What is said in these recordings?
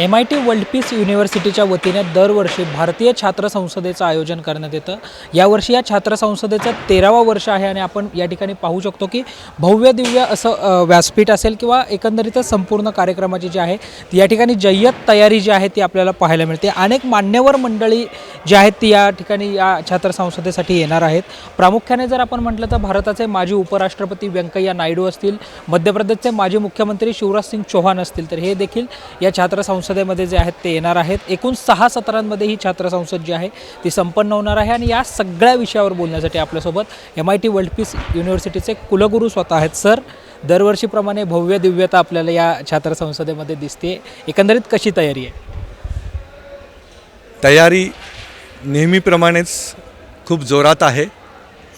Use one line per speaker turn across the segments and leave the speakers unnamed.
M I T World Peace युनिव्हर्सिटीच्या वतीने दरवर्षी भारतीय छात्र संसदेचं आयोजन करण्यात येतं. यावर्षी या छात्र संसदेचं तेरावं वर्ष आहे आणि आपण या ठिकाणी पाहू शकतो की भव्य दिव्य असं व्यासपीठ असेल किंवा एकंदरीतच संपूर्ण कार्यक्रमाची जी आहे ती या ठिकाणी जय्यत तयारी जी आहे ती आपल्याला पाहायला मिळते. अनेक मान्यवर मंडळी जी आहेत ती या ठिकाणी या छात्र संसदेसाठी येणार आहेत. प्रामुख्याने जर आपण म्हटलं तर भारताचे माजी उपराष्ट्रपती व्यंकय्या नायडू असतील मध्य प्रदेशचे माजी मुख्यमंत्री शिवराज सिंग चौहान असतील तर हे देखील या छात्र संसदेमध्ये जे आहेत ते येणार आहेत. एकूण सहा सत्रांमध्ये ही छात्र संसद जी आहे ती संपन्न होणार आहे. आणि या सगळ्या विषयावर बोलण्यासाठी आपल्यासोबत M I T World Peace युनिव्हर्सिटीचे कुलगुरू स्वतः आहेत सर. दरवर्षीप्रमाणे भव्य दिव्यता आपल्याला या छात्र संसदेमध्ये दिसते. एकंदरीत कशी तयारी आहे?
तयारी नेहमीप्रमाणेच खूप जोरात आहे.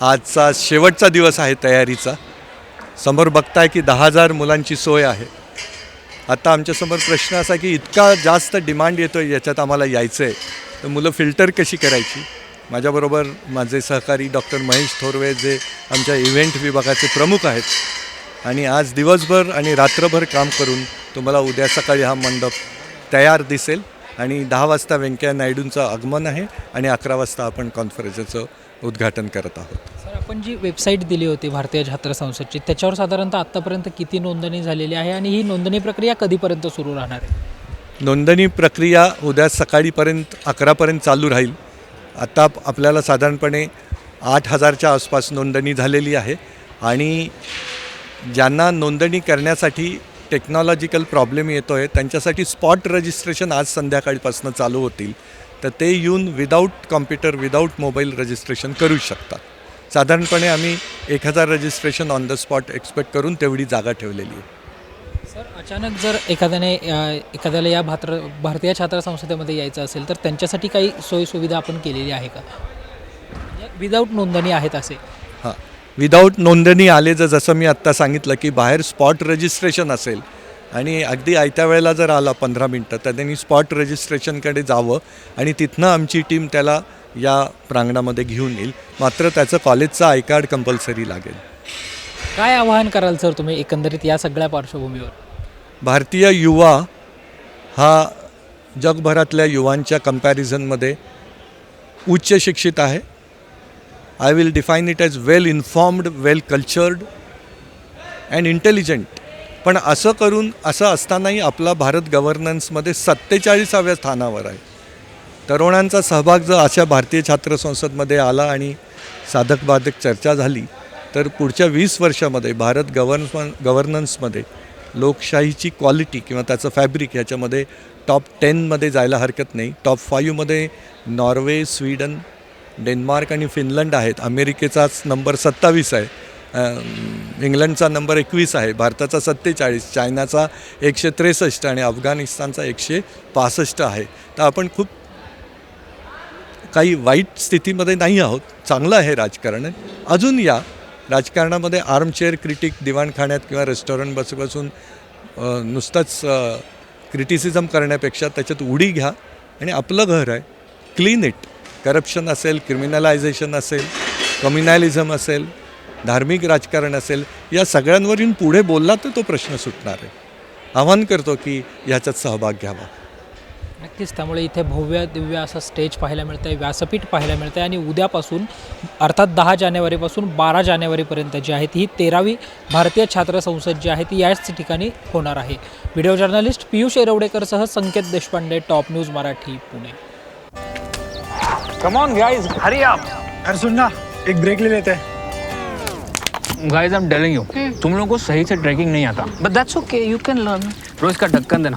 आजचा शेवटचा दिवस आहे तयारीचा. समोर बघताय की दहा हजार मुलांची सोय आहे. आत्ता आमच्यासमोर प्रश्न असा की इतका जास्त डिमांड येतो आहे याच्यात आम्हाला यायचं आहे तर मुलं फिल्टर कशी करायची? माझ्याबरोबर माझे सहकारी डॉक्टर महेश थोरवे जे आमच्या इव्हेंट विभागाचे प्रमुख आहेत. आणि आज दिवसभर आणि रात्रभर काम करून तुम्हाला उद्या सकाळी हा मंडप तयार दिसेल. आणि दहा वाजता व्यंकय्या नायडूंचं आगमन आहे आणि अकरा वाजता आपण कॉन्फरन्सचं उद्घाटन करत आहोत.
आपण जी वेबसाईट दिली होती भारतीय छात्र संस्थेची त्याच्यावर साधारणतः आत्तापर्यंत किती नोंदणी झालेली आहे आणि ही नोंदणी प्रक्रिया कधीपर्यंत सुरू राहणार आहे?
नोंदणी प्रक्रिया उद्या सकाळीपर्यंत अकरापर्यंत चालू राहील. आता आपल्याला साधारणपणे आठ हजारच्या आसपास नोंदणी झालेली आहे आणि ज्यांना नोंदणी करण्यासाठी टेक्नॉलॉजिकल प्रॉब्लेम येतो आहे त्यांच्यासाठी स्पॉट रजिस्ट्रेशन आज संध्याकाळपासून चालू होतील. तर ते येऊन without computer without mobile registration करू शकतात. साधारणपणे आम्ही एक हजार registration on the spot expect करून तेवढी जागा ठेवलेली आहे.
सर अचानक जर एखाद्याने एखाद्याला या भात्र भारतीय छात्र संसदेमध्ये यायचं असेल तर त्यांच्यासाठी काही सोयीसुविधा आपण केलेली आहे का? विदाऊट नोंदणी आहेत असे.
हां. विदाऊट नोंदणी आले जर जसं मी आत्ता सांगितलं की बाहेर स्पॉट रजिस्ट्रेशन असेल आणि अगदी आयत्या वेळेला जर आला पंधरा मिनटं तर त्यांनी स्पॉट रजिस्ट्रेशनकडे जावं आणि तिथनं आमची टीम त्याला या प्रांगणामध्ये घेऊन येईल. मात्र त्याचं कॉलेजचं आय कार्ड कंपल्सरी लागेल.
काय आवाहन कराल सर तुम्ही एकंदरीत या सगळ्या पार्श्वभूमीवर?
भारतीय युवा हा जगभरातल्या युवांच्या कम्पॅरिझनमध्ये उच्च शिक्षित आहे. I will define it as well informed well cultured and intelligent पण असं करून असं असतानाही आपला भारत गव्हर्नन्समध्ये सत्तेचाळीसाव्या स्थानावर आहे. तरुणांचा सहभाग जर अशा भारतीय छात्र संसदमध्ये आला आणि साधक बाधक चर्चा झाली तर पुढच्या वीस वर्षामध्ये भारत गव्हर्न गव्हर्नन्समध्ये लोकशाहीची क्वालिटी किंवा त्याचं फॅब्रिक ह्याच्यामध्ये टॉप टेनमध्ये जायला हरकत नाही. टॉप फाईव्हमध्ये नॉर्वे स्वीडन डेन्मार्क आणि फिनलंड आहेत. अमेरिकेचाच नंबर सत्तावीस आहे. इंग्लंडचा नंबर एकवीस आहे. भारताचा सत्तेचाळीस चायनाचा एकशे त्रेसष्ट आणि अफगाणिस्तानचा एकशे पासष्ट आहे. तर आपण खूप काही वाईट स्थितीमध्ये नाही आहोत. चांगलं आहे राजकारण. अजून या राजकारणामध्ये आर्मचेअर क्रिटिक दिवाणखाण्यात किंवा रेस्टॉरंट बस बसून नुसतंच क्रिटिसिझम करण्यापेक्षा त्याच्यात उडी घ्या आणि आपलं घर आहे. क्लीन इट करप्शन असेल क्रिमिनलायझेशन असेल कम्युनॅलिझम असेल धार्मिक राजकारण असेल या सगळ्यांवर येऊन पुढे बोलला तर तो प्रश्न सुटणार आहे. आवाहन करतो की ह्याच्यात सहभाग घ्यावा.
नक्कीच. त्यामुळे इथे भव्य दिव्य असं स्टेज पाहायला मिळतं आहे व्यासपीठ पाहायला मिळतं आहे आणि उद्यापासून अर्थात दहा जानेवारीपासून बारा जानेवारीपर्यंत जी आहे ती ही तेरावी भारतीय छात्र संसद जी आहे ती याच ठिकाणी होणार आहे. Video journalist Piyush एरवडेकरसह Sanket Deshpande top news Marathi Pune.
On, guys, hurry up.
अरे सुन ना एक ब्रेक ले लेते. हैं
Guys, I'm telling you, तुम लोगों को सही से ट्रैकिंग नहीं आता.
But that's okay, you can learn.
रोज का ढक्कन देना.